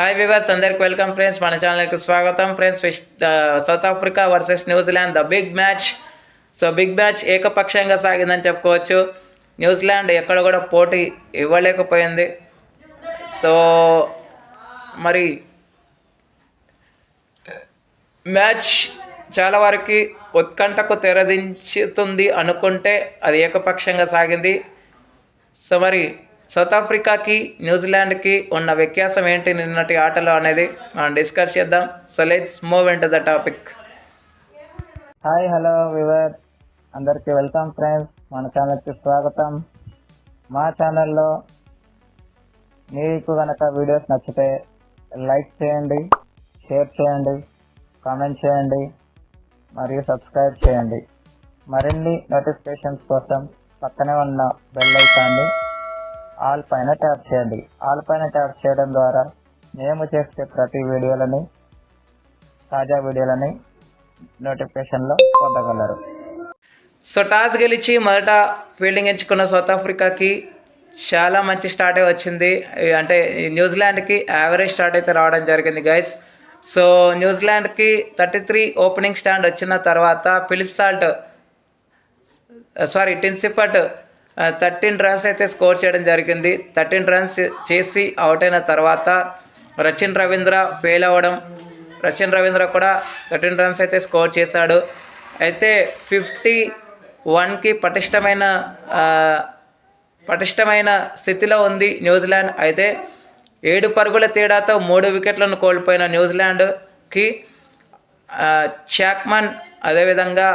Hi viewers అందరికి welcome friends మన ఛానల్కి స్వాగతం. Friends South Africa versus New Zealand the big match so big match ఏకపక్షంగా సాగిందని చెప్పుకోవచ్చు. న్యూజిలాండ్ ఎక్కడ కూడా పోటీ ఇవ్వలేకపోయింది. సో మరి మ్యాచ్ చాలా వరకు ఉత్కంఠకు తెరదించుతుంది అనుకుంటే అది ఏకపక్షంగా సాగింది. సో మరి సౌత్ ఆఫ్రికాకి న్యూజిలాండ్కి ఉన్న వ్యత్యాసం ఏంటి నిన్నటి ఆటలో అనేది మనం డిస్కస్ చేద్దాం. So let's move in to the topic hi hello viewer అందరికీ వెల్కమ్ ఫ్రెండ్స్ మన ఛానల్కి స్వాగతం. మా ఛానల్లో మీకు కనుక వీడియోస్ నచ్చితే లైక్ చేయండి షేర్ చేయండి కామెంట్ చేయండి మరియు సబ్స్క్రైబ్ చేయండి. మరిన్ని నోటిఫికేషన్స్ కోసం పక్కనే ఉన్న బెల్ ఐకాన్ని ఆల్ పైన ట్యాప్ చేయండి. ఆల్ పైన ట్యాప్ చేయడం ద్వారా మేము చేసే ప్రతి వీడియోలని తాజా వీడియోలని నోటిఫికేషన్లో పొందగలరు. సో టాస్ గెలిచి మొదట ఫీల్డింగ్ ఎంచుకున్న సౌత్ ఆఫ్రికాకి చాలా మంచి స్టార్టే వచ్చింది. అంటే న్యూజిలాండ్కి యావరేజ్ స్టార్ట్ అయితే రావడం జరిగింది గైస్ సో న్యూజిలాండ్కి థర్టీ త్రీ ఓపెనింగ్ స్టాండ్ వచ్చిన తర్వాత Philip Salt sorry Tim Seifert thirteen runs అయితే స్కోర్ చేయడం జరిగింది. థర్టీన్ రన్స్ చేసి అవుట్ అయిన తర్వాత రచిన్ రవీంద్ర ఫెయిల్ అవ్వడం. రచిన్ రవీంద్ర కూడా థర్టీన్ రన్స్ అయితే స్కోర్ చేశాడు. అయితే ఫిఫ్టీ వన్కి పటిష్టమైన పటిష్టమైన స్థితిలో ఉంది న్యూజిలాండ్. అయితే ఏడు పరుగుల తేడాతో మూడు వికెట్లను కోల్పోయిన న్యూజిలాండ్కి చాక్మన్ అదేవిధంగా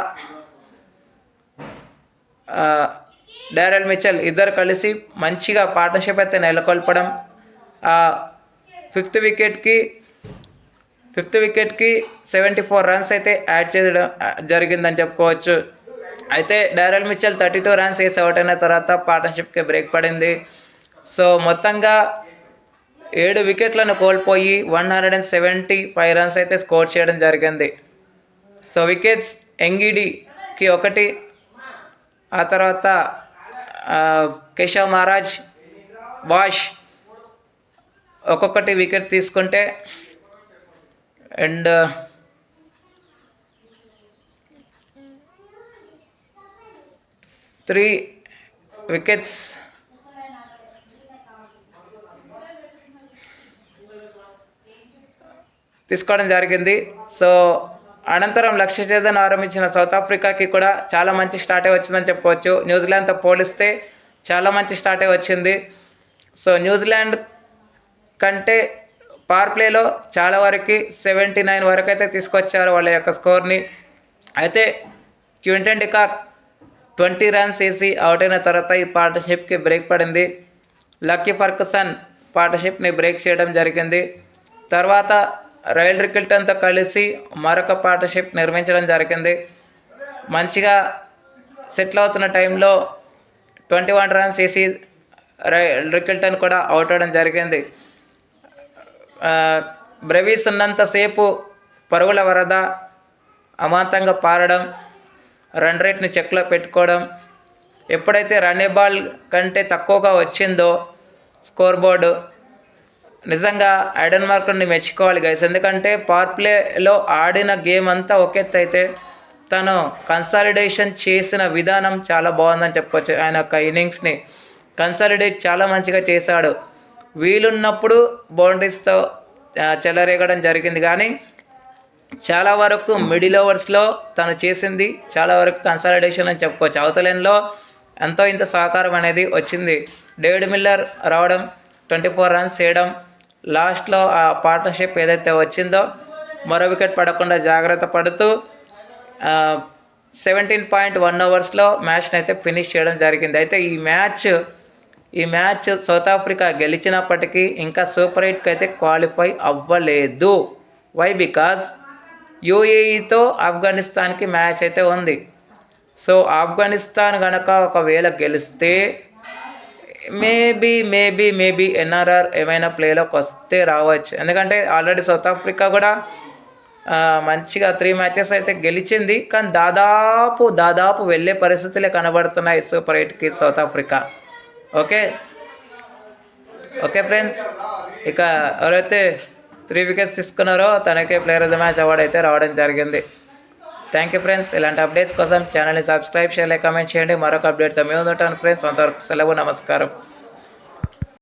డారెల్ మిచెల్ ఇద్దరు కలిసి మంచిగా పార్ట్నర్షిప్ అయితే నెలకొల్పడం ఆ ఫిఫ్త్ వికెట్కి ఫిఫ్త్ వికెట్కి సెవెంటీ ఫోర్ రన్స్ అయితే యాడ్ చేయడం జరిగిందని చెప్పుకోవచ్చు. అయితే Daryl Mitchell thirty two runs వేసి అవుట్ అయిన తర్వాత పార్ట్నర్షిప్కి బ్రేక్ పడింది. సో మొత్తంగా ఏడు వికెట్లను కోల్పోయి one hundred and seventy five runs అయితే స్కోర్ చేయడం జరిగింది. సో వికెట్స్ ఎంగిడికి ఒకటి ఆ తర్వాత కేశవ్ మహారాజ్ వాష్ ఒక్కొక్కటి వికెట్ తీసుకుంటే అండ్ త్రీ వికెట్స్. తీసుకోవడం జరిగింది. సో అనంతరం లక్ష్య ఛేదన ఆరంభించిన సౌత్ ఆఫ్రికాకి కూడా చాలా మంచి స్టార్టే వచ్చిందని చెప్పుకోవచ్చు. న్యూజిలాండ్తో పోలిస్తే చాలా మంచి స్టార్టే వచ్చింది. సో న్యూజిలాండ్ కంటే పవర్ ప్లేలో చాలా వరకు సెవెంటీ నైన్ వరకు అయితే తీసుకొచ్చారు వాళ్ళ యొక్క స్కోర్ని. అయితే Quinton de Kock twenty runs వేసి అవుట్ అయిన తర్వాత ఈ పార్ట్నర్షిప్కి బ్రేక్ పడింది. లక్కీ ఫర్కసన్ పార్ట్నర్షిప్ని బ్రేక్ చేయడం జరిగింది. తర్వాత రైల్ రికిల్టన్తో కలిసి మరొక పార్ట్నర్షిప్ నిర్మించడం జరిగింది. మంచిగా సెటిల్ అవుతున్న టైంలో ట్వంటీ వన్ రన్స్ చేసి రైల్ రికిల్టన్ కూడా అవుట్ అవడం జరిగింది. బ్రవీస్ ఉన్నంతసేపు పరుగుల వరద అమాంతంగా పారడం రన్ రేట్ని చెక్లో పెట్టుకోవడం ఎప్పుడైతే రన్ బాల్ కంటే తక్కువగా వచ్చిందో స్కోర్ బోర్డు నిజంగా ఐడన్ మార్కుని మెచ్చుకోవాలి గైస్ ఎందుకంటే పవర్ ప్లేలో ఆడిన గేమ్ అంతా ఒకెత్తు అయితే తను కన్సాలిడేషన్ చేసిన విధానం చాలా బాగుందని చెప్పొచ్చు ఆయన యొక్క ఇన్నింగ్స్ని కన్సాలిడేట్ చాలా మంచిగా చేశాడు. వీలున్నప్పుడు బౌండరీస్తో చెలరేగడం జరిగింది కానీ చాలా వరకు మిడిల్ ఓవర్స్లో తను చేసింది చాలా వరకు కన్సాలిడేషన్ అని చెప్పుకోవచ్చు. అవతలెన్లో ఎంతో ఇంత సహకారం అనేది వచ్చింది. డేవిడ్ మిల్లర్ రావడం ట్వంటీ ఫోర్ రన్స్ చేయడం లాస్ట్లో ఆ పార్ట్నర్షిప్ ఏదైతే వచ్చిందో మరో వికెట్ పడకుండా జాగ్రత్త పడుతూ సెవెంటీన్ పాయింట్ వన్ ఓవర్స్లో మ్యాచ్ని అయితే ఫినిష్ చేయడం జరిగింది. అయితే ఈ మ్యాచ్ ఈ మ్యాచ్ సౌత్ ఆఫ్రికా గెలిచినప్పటికీ ఇంకా సూపర్ ఎయిట్కి అయితే క్వాలిఫై అవ్వలేదు. వై బికాజ్ యూఏఈతో ఆఫ్ఘనిస్తాన్కి మ్యాచ్ అయితే ఉంది. సో ఆఫ్ఘనిస్తాన్ కనుక ఒకవేళ గెలిస్తే మేబీ మేబీ మేబీ ఎన్ఆర్ఆర్ ఏమైనా ప్లేలోకి వస్తే రావచ్చు. ఎందుకంటే ఆల్రెడీ సౌత్ ఆఫ్రికా కూడా మంచిగా త్రీ మ్యాచెస్ అయితే గెలిచింది. కానీ దాదాపు దాదాపు వెళ్ళే పరిస్థితులే కనబడుతున్నాయి సూపర్ ఎయిట్కి South Africa okay okay friends ఇక ఎవరైతే త్రీ వికెట్స్ తీసుకున్నారో తనకే player of the match award అయితే రావడం జరిగింది. థ్యాంక్ యూ ఫ్రెండ్స్ ఇలాంటి అప్డేట్స్ కోసం ఛానల్ని సబ్స్క్రైబ్ చేయాలి కామెంట్ చేయండి. మరొక అప్డేట్తో మేము ఉంటాను ఫ్రెండ్స్ అంతవరకు సెలవు నమస్కారం.